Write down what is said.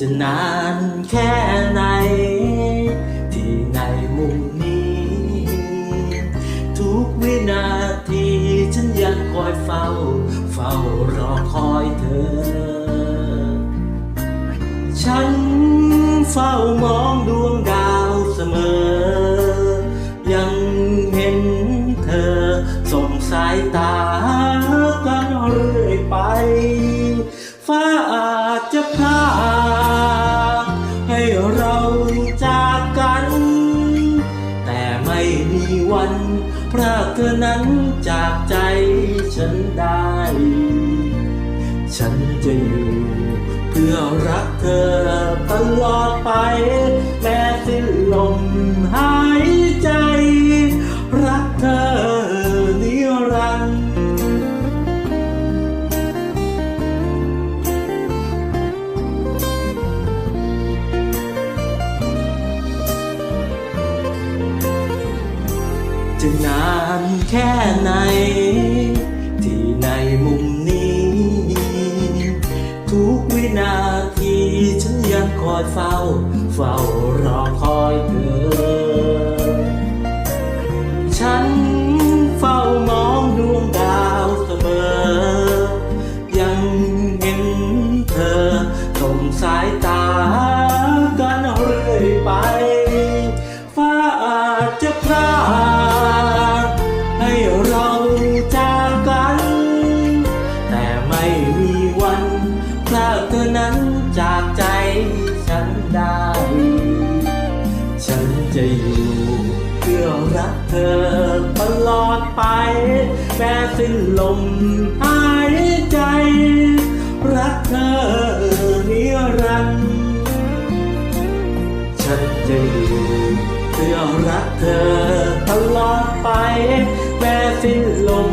จะนานแค่ไหน ที่ในมุมนี้ ทุกวินาที ฉันยังคอยเฝ้า เฝ้ารอคอยเธอ ฉันเฝ้ามองดวงดาวเสมอ ยังเห็นเธอส่งสายตากันเรื่อยไป ฟ้าอาจจะพา เราจากกัน แต่ไม่มีวันพรากเธอนั้นจากใจฉันได้ ฉันจะอยู่เพื่อรักเธอ ที่ในมุมนี้ ทุกวินาทีฉันยังคอยเฝ้า เฝ้ารอคอยเธอ ฉันเฝ้ามองดวงดาวเสมอ ยังเห็นเธอส่งสายตากันเรื่อยไป ฟ้าอาจจะพรา เธอตลอดไป แม้สิ้นลมหายใจ รักเธอนิรันดร์ฉันจะอยู่เพื่อรักเธอตลอดไป แม้สิ้นลม